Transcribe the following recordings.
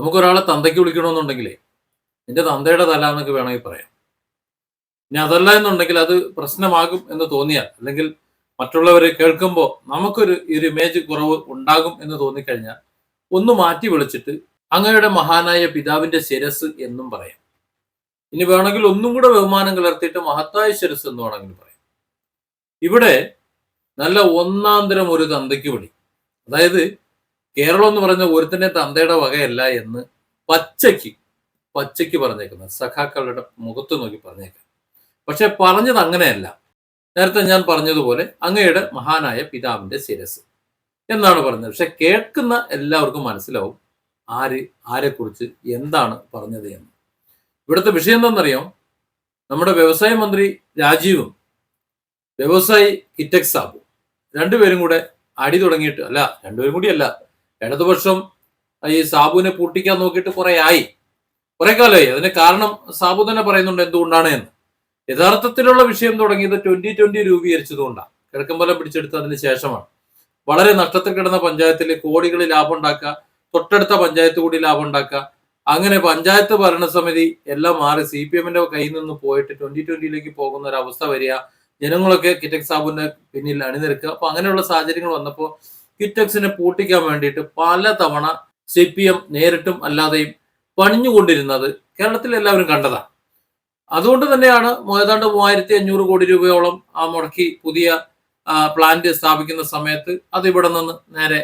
നമുക്കൊരാളെ തന്തയ്ക്ക് വിളിക്കണമെന്നുണ്ടെങ്കിലേ നിന്റെ തന്തയുടെ തല എന്നൊക്കെ വേണമെങ്കിൽ പറയാം. ഇനി അതല്ല എന്നുണ്ടെങ്കിൽ അത് പ്രശ്നമാകും എന്ന് തോന്നിയാൽ അല്ലെങ്കിൽ മറ്റുള്ളവർ കേൾക്കുമ്പോൾ നമുക്കൊരു ഒരു ഇമേജ് കുറവ് ഉണ്ടാകും എന്ന് തോന്നിക്കഴിഞ്ഞാൽ ഒന്ന് മാറ്റി വിളിച്ചിട്ട് അങ്ങയുടെ മഹാനായ പിതാവിന്റെ ശിരസ് എന്നും പറയാം. ഇനി വേണമെങ്കിൽ ഒന്നും കൂടെ ബഹുമാനം കലർത്തിയിട്ട് മഹത്തായ ശിരസ് എന്ന് വേണമെങ്കിൽ പറയാം. ഇവിടെ നല്ല ഒന്നാന്തരം ഒരു തന്തയ്ക്ക് വിളി. അതായത് കേരളം എന്ന് പറഞ്ഞ ഒരുത്തന്റെ തന്തയുടെ വകയല്ല എന്ന് പച്ചയ്ക്ക് പച്ചയ്ക്ക് പറഞ്ഞേക്കുന്നത് സഖാക്കളുടെ മുഖത്ത് നോക്കി പറഞ്ഞേക്കാം പക്ഷെ പറഞ്ഞത് അങ്ങനെയല്ല. നേരത്തെ ഞാൻ പറഞ്ഞതുപോലെ അങ്ങയുടെ മഹാനായ പിതാവിന്റെ ശിരസ് എന്നാണ് പറഞ്ഞത്. പക്ഷെ കേൾക്കുന്ന എല്ലാവർക്കും മനസ്സിലാവും ആര് ആരെക്കുറിച്ച് എന്താണ് പറഞ്ഞത് എന്ന്. ഇവിടുത്തെ വിഷയം എന്താണെന്നറിയാം? നമ്മുടെ വ്യവസായ മന്ത്രി രാജീവും വ്യവസായി കിറ്റക് സാബും രണ്ടുപേരും കൂടെ അടി തുടങ്ങിയിട്ട് അല്ല രണ്ടുപേരും കൂടി അല്ല ഇടതുപക്ഷം ഈ സാബുവിനെ പൂട്ടിക്കാൻ നോക്കിയിട്ട് കുറെ ആയി. കുറെ കാലമായി. അതിന് കാരണം സാബു തന്നെ പറയുന്നുണ്ട് എന്തുകൊണ്ടാണ് എന്ന്. യഥാർത്ഥത്തിലുള്ള വിഷയം തുടങ്ങിയത് ട്വന്റി ട്വന്റി രൂപീകരിച്ചതുകൊണ്ടാണ്. കിഴക്കമ്പലം പിടിച്ചെടുത്തതിന് ശേഷമാണ്. വളരെ നഷ്ടത്തിൽ കിടന്ന പഞ്ചായത്തിൽ കോടികൾ ലാഭം ഉണ്ടാക്കുക തൊട്ടടുത്ത പഞ്ചായത്ത് കൂടി ലാഭം ഉണ്ടാക്കുക. അങ്ങനെ പഞ്ചായത്ത് ഭരണസമിതി എല്ലാം മാറി സി പി എമ്മിന്റെ കയ്യിൽ നിന്ന് പോയിട്ട് ട്വന്റി ട്വന്റിയിലേക്ക് പോകുന്ന ഒരു അവസ്ഥ വരിക ജനങ്ങളൊക്കെ കിറ്റക് സാബുവിന്റെ പിന്നിൽ അണിനിരക്കുക. അപ്പൊ അങ്ങനെയുള്ള സാഹചര്യങ്ങൾ വന്നപ്പോൾ കിറ്റക്സിനെ പൂട്ടിക്കാൻ വേണ്ടിയിട്ട് പല തവണ സി പി എം നേരിട്ടും അല്ലാതെയും പണിഞ്ഞുകൊണ്ടിരുന്നത് കേരളത്തിൽ എല്ലാവരും കണ്ടതാണ്. അതുകൊണ്ട് തന്നെയാണ് ഏതാണ്ട് മൂവായിരത്തി അഞ്ഞൂറ് കോടി രൂപയോളം ആ മുടക്കി പുതിയ പ്ലാന്റ് സ്ഥാപിക്കുന്ന സമയത്ത് അത് ഇവിടെ നിന്ന് നേരെ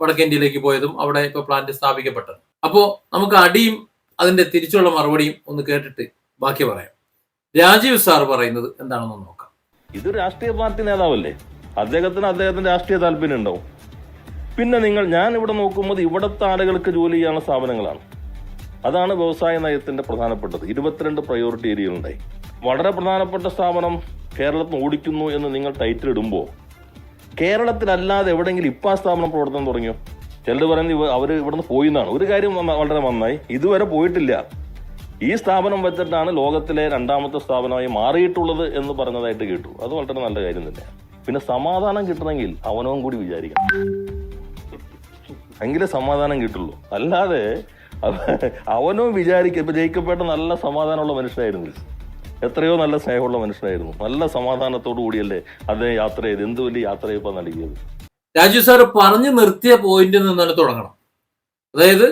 വടക്കേന്ത്യയിലേക്ക് പോയതും അവിടെ ഇപ്പൊ പ്ലാന്റ് സ്ഥാപിക്കപ്പെട്ടത്. അപ്പോൾ നമുക്ക് അടിയും അതിന്റെ തിരിച്ചുള്ള മറുപടിയും ഒന്ന് കേട്ടിട്ട് ബാക്കി പറയാം. രാജീവ് സാർ പറയുന്നത് എന്താണെന്ന് നോക്കാം. ഇത് രാഷ്ട്രീയ പാർട്ടി നേതാവല്ലേ? അദ്ദേഹത്തിന് അദ്ദേഹത്തിന്റെ രാഷ്ട്രീയ താല്പര്യം ഉണ്ടാവും. പിന്നെ നിങ്ങൾ ഞാൻ ഇവിടെ നോക്കുമ്പോൾ ഇവിടുത്തെ ആളുകൾക്ക് ജോലി ചെയ്യാനുള്ള സ്ഥാപനങ്ങളാണ്. അതാണ് വ്യവസായ നയത്തിന്റെ പ്രധാനപ്പെട്ടത്. ഇരുപത്തിരണ്ട് പ്രയോറിറ്റി ഏരിയകളുണ്ടായി വളരെ പ്രധാനപ്പെട്ട സ്ഥാപനം കേരളത്തിൽ ഓടിക്കുന്നു എന്ന് നിങ്ങൾ ടൈറ്റിൽ ഇടുമ്പോൾ കേരളത്തിലല്ലാതെ എവിടെയെങ്കിലും ഇപ്പം ആ സ്ഥാപനം പ്രവർത്തനം തുടങ്ങിയോ? ചിലർ പറയുന്നത് അവർ ഇവിടുന്ന് പോയി എന്നാണ്. ഒരു കാര്യം വളരെ നന്നായി. ഇതുവരെ പോയിട്ടില്ല. ഈ സ്ഥാപനം വെച്ചിട്ടാണ് ലോകത്തിലെ രണ്ടാമത്തെ സ്ഥാപനമായി മാറിയിട്ടുള്ളത് എന്ന് പറഞ്ഞതായിട്ട് കേട്ടു. അത് വളരെ നല്ല കാര്യം തന്നെയാണ്. പിന്നെ സമാധാനം കിട്ടണമെങ്കിൽ അവനവും കൂടി വിചാരിക്കണം. എങ്കിലേ സമാധാനം കിട്ടുള്ളൂ. അല്ലാതെ അവനവും അവനും വിചാരിക്കും ഇപ്പൊ ജയിക്കപ്പെട്ട നല്ല സമാധാനമുള്ള മനുഷ്യനായിരുന്നു. എത്രയോ നല്ല സ്നേഹമുള്ള മനുഷ്യനായിരുന്നു. നല്ല സമാധാനത്തോടു കൂടിയല്ലേ അദ്ദേഹം യാത്ര ചെയ്ത് എന്ത് വലിയ യാത്ര ചെയ്യപ്പോ നൽകിയത്. രാജു സാർ പറഞ്ഞു നിർത്തിയ പോയിന്റിൽ നിന്നാണ് തുടങ്ങണം. അതായത്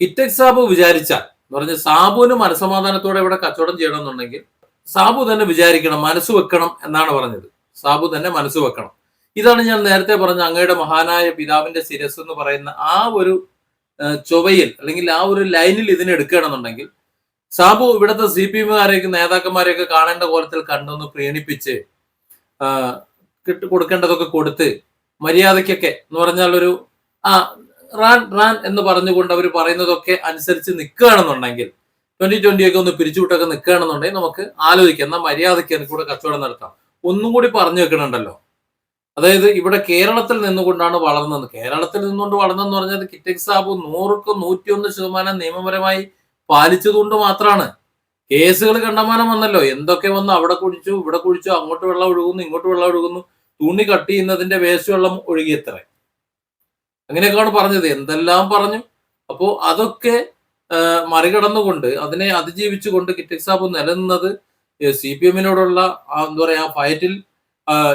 കിറ്റക് സാബു വിചാരിച്ചാൽ എന്ന് പറഞ്ഞ സാബുവിന് മനസമാധാനത്തോടെ ഇവിടെ കച്ചവടം ചെയ്യണം എന്നുണ്ടെങ്കിൽ സാബു തന്നെ വിചാരിക്കണം മനസ്സ് വെക്കണം എന്നാണ് പറഞ്ഞത്. സാബു തന്നെ മനസ്സ് വെക്കണം. ഇതാണ് ഞാൻ നേരത്തെ പറഞ്ഞ അങ്ങയുടെ മഹാനായ പിതാവിന്റെ ശിരസ് എന്ന് പറയുന്ന ആ ഒരു ചൊവയിൽ അല്ലെങ്കിൽ ആ ഒരു ലൈനിൽ ഇതിനെ എടുക്കുകയാണെന്നുണ്ടെങ്കിൽ സാബു ഇവിടുത്തെ സി പി എമ്മുകാരെയൊക്കെ നേതാക്കന്മാരെയൊക്കെ കാണേണ്ട കോലത്തിൽ കണ്ടൊന്ന് പ്രീണിപ്പിച്ച് കിട്ട് കൊടുക്കേണ്ടതൊക്കെ കൊടുത്ത് മര്യാദയ്ക്കൊക്കെ എന്ന് പറഞ്ഞാൽ ഒരു ആ റാൻ റാൻ എന്ന് പറഞ്ഞുകൊണ്ട് അവർ പറയുന്നതൊക്കെ അനുസരിച്ച് നിൽക്കുകയാണെന്നുണ്ടെങ്കിൽ ട്വന്റി ട്വന്റി ഒക്കെ ഒന്ന് പിരിച്ചുവിട്ടൊക്കെ നിൽക്കുകയാണെന്നുണ്ടെങ്കിൽ നമുക്ക് ആലോചിക്കാം. എന്നാൽ മര്യാദയ്ക്ക് കൂടെ കച്ചവടം നടത്താം. ഒന്നും കൂടി പറഞ്ഞു വെക്കണുണ്ടല്ലോ. അതായത് ഇവിടെ കേരളത്തിൽ നിന്നുകൊണ്ടാണ് വളർന്നത്. കേരളത്തിൽ നിന്നുകൊണ്ട് വളർന്നെന്ന് പറഞ്ഞത് കിറ്റക് സാബു നൂറുക്ക് നൂറ്റിയൊന്ന് ശതമാനം നിയമപരമായി പാലിച്ചതുകൊണ്ട് മാത്രമാണ്. കേസുകൾ കണ്ടമാനം വന്നല്ലോ. എന്തൊക്കെ വന്നു? അവിടെ കുഴിച്ചു ഇവിടെ കുഴിച്ചു അങ്ങോട്ട് വെള്ളം ഒഴുകുന്നു ഇങ്ങോട്ട് വെള്ളം ഒഴുകുന്നു. തുണി കട്ട് ചെയ്യുന്നതിന്റെ വേസ്റ്റ് വെള്ളം ഒഴുകിയത്ര. അങ്ങനെയൊക്കെയാണ് പറഞ്ഞത്. എന്തെല്ലാം പറഞ്ഞു? അപ്പോൾ അതൊക്കെ മറികടന്നുകൊണ്ട് അതിനെ അതിജീവിച്ചുകൊണ്ട് കിറ്റക് സാബ് നിലനിന്നത് സി പി എമ്മിനോടുള്ള എന്താ പറയാ ഫയറ്റിൽ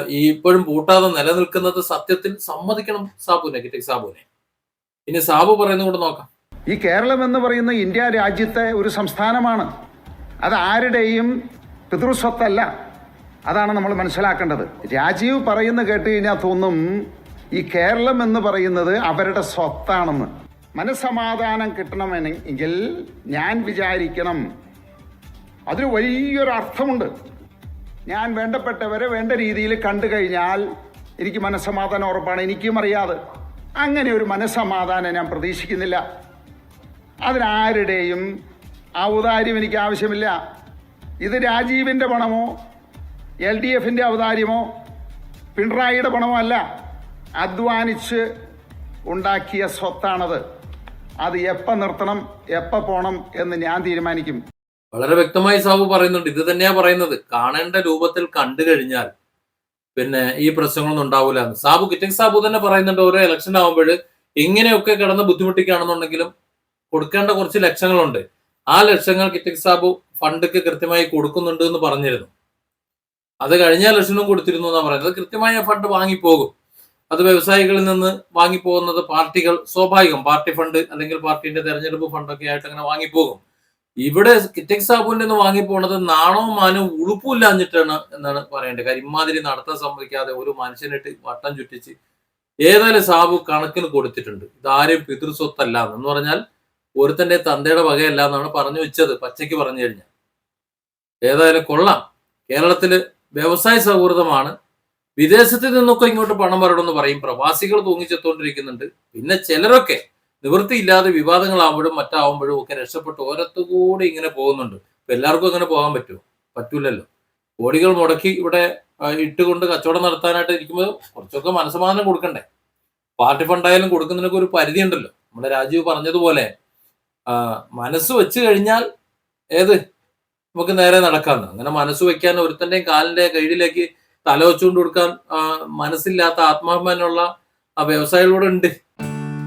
ഇപ്പോഴും പൂട്ടാതെ നിലനിൽക്കുന്നത് സത്യത്തിൽ സമ്മതിക്കണം സാബുവിനെ കിട്ടി സാബുവിനെ. ഇനി സാബു പറയുന്നത് കൂടെ നോക്കാം. ഈ കേരളം എന്ന് പറയുന്ന ഇന്ത്യ രാജ്യത്തെ ഒരു സംസ്ഥാനമാണ്. അത് ആരുടെയും പിതൃസ്വത്തല്ല. അതാണ് നമ്മൾ മനസ്സിലാക്കേണ്ടത്. രാജീവ് പറയുന്ന കേട്ട് കഴിഞ്ഞാൽ തോന്നും ഈ കേരളം എന്ന് പറയുന്നത് അവരുടെ സ്വത്താണെന്ന്. മനസമാധാനം കിട്ടണമെങ്കിൽ ഞാൻ വിചാരിക്കണം അതിന് വലിയൊരു അർത്ഥമുണ്ട്. ഞാൻ വേണ്ടപ്പെട്ടവരെ വേണ്ട രീതിയിൽ കണ്ടു കഴിഞ്ഞാൽ എനിക്ക് മനസ്സമാധാനം ഉറപ്പാണ്. എനിക്കും അറിയാതെ. അങ്ങനെ ഒരു മനസ്സമാധാനം ഞാൻ പ്രതീക്ഷിക്കുന്നില്ല. അതിനാരുടെയും ഔദാര്യം എനിക്ക് ആവശ്യമില്ല. ഇത് രാജീവിന്റെ പണമോ എൽ ഡി എഫിന്റെ ഔദാര്യമോ പിണറായിയുടെ പണമോ അല്ല. അധ്വാനിച്ച് ഉണ്ടാക്കിയ സ്വത്താണത്. അത് എപ്പോൾ നിർത്തണം എപ്പോൾ പോകണം എന്ന് ഞാൻ തീരുമാനിക്കും. വളരെ വ്യക്തമായി സാബു പറയുന്നുണ്ട്. ഇത് തന്നെയാ പറയുന്നത്. കാണേണ്ട രൂപത്തിൽ കണ്ടു കഴിഞ്ഞാൽ പിന്നെ ഈ പ്രശ്നങ്ങളൊന്നും ഉണ്ടാവില്ല എന്ന്. സാബു കിറ്റക് സാബു തന്നെ പറയുന്നുണ്ട് ഓരോ ഇലക്ഷൻ ആകുമ്പോൾ ഇങ്ങനെയൊക്കെ കിടന്ന് ബുദ്ധിമുട്ടിക്കുകയാണെന്നുണ്ടെങ്കിലും കൊടുക്കേണ്ട കുറച്ച് ലക്ഷങ്ങളുണ്ട്. ആ ലക്ഷങ്ങൾ കിറ്റക് സാബു ഫണ്ടൊക്കെ കൃത്യമായി കൊടുക്കുന്നുണ്ട് എന്ന് പറഞ്ഞിരുന്നു. അത് കഴിഞ്ഞ ലക്ഷണം കൊടുത്തിരുന്നു എന്നാണ് പറയുന്നത്. കൃത്യമായി ഫണ്ട് വാങ്ങിപ്പോകും. അത് വ്യവസായികളിൽ നിന്ന് വാങ്ങിപ്പോകുന്നത് പാർട്ടികൾ സ്വാഭാവികം. പാർട്ടി ഫണ്ട് അല്ലെങ്കിൽ പാർട്ടിന്റെ തെരഞ്ഞെടുപ്പ് ഫണ്ടൊക്കെ ആയിട്ട് അങ്ങനെ വാങ്ങിപ്പോകും. ഇവിടെ കിറ്റക് സാബുവിന്റെ നിന്ന് വാങ്ങിപ്പോണത് നാണവും മാനവും ഉളുപ്പില്ലാഞ്ഞിട്ടാണ് എന്നാണ് പറയേണ്ടത്. കാര്യം ഇമാതിരി നടത്താൻ സമ്മതിക്കാതെ ഒരു മനുഷ്യനിട്ട് വട്ടം ചുറ്റിച്ച് ഏതായാലും സാബു കണക്കിന് കൊടുത്തിട്ടുണ്ട്. ഇതാരും പിതൃസ്വത്തല്ല എന്ന് പറഞ്ഞാൽ ഒരുത്തന്റെ തന്തയുടെ വകയല്ല എന്നാണ് പറഞ്ഞു വെച്ചത്. പച്ചയ്ക്ക് പറഞ്ഞു കഴിഞ്ഞാൽ. ഏതായാലും കൊള്ളാം. കേരളത്തിൽ വ്യവസായ സൗഹൃദമാണ്. വിദേശത്ത് നിന്നൊക്കെ ഇങ്ങോട്ട് പണം വരണമെന്ന് പറയും. പ്രവാസികൾ തൂങ്ങിച്ചെത്തോണ്ടിരിക്കുന്നുണ്ട്. പിന്നെ ചിലരൊക്കെ നിവൃത്തിയില്ലാതെ വിവാദങ്ങളാവുമ്പോഴും മറ്റാവുമ്പോഴും ഒക്കെ രക്ഷപ്പെട്ട് ഓരത്തുകൂടി ഇങ്ങനെ പോകുന്നുണ്ട്. ഇപ്പൊ എല്ലാവർക്കും അങ്ങനെ പോകാൻ പറ്റുമോ? പറ്റൂലല്ലോ. കോടികൾ മുടക്കി ഇവിടെ ഇട്ടുകൊണ്ട് കച്ചവടം നടത്താനായിട്ട് ഇരിക്കുമ്പോൾ കുറച്ചൊക്കെ മനസ്സമാധാനം കൊടുക്കണ്ടേ? പാർട്ടി ഫണ്ടായാലും കൊടുക്കുന്നതിനൊക്കെ ഒരു പരിധി ഉണ്ടല്ലോ നമ്മുടെ രാജീവ് പറഞ്ഞതുപോലെ മനസ്സ് വെച്ച് കഴിഞ്ഞാൽ ഏത്? നമുക്ക് നേരെ നടക്കാന്ന് അങ്ങനെ മനസ്സ് വെക്കാൻ ഒരുത്തന്റെയും കാലിന്റെ കീഴിലേക്ക് തല വെച്ചുകൊണ്ട് കൊടുക്കാൻ മനസ്സില്ലാത്ത ആത്മാഭിമാനമുള്ള ആ വ്യവസായികളോട് ഉണ്ട്.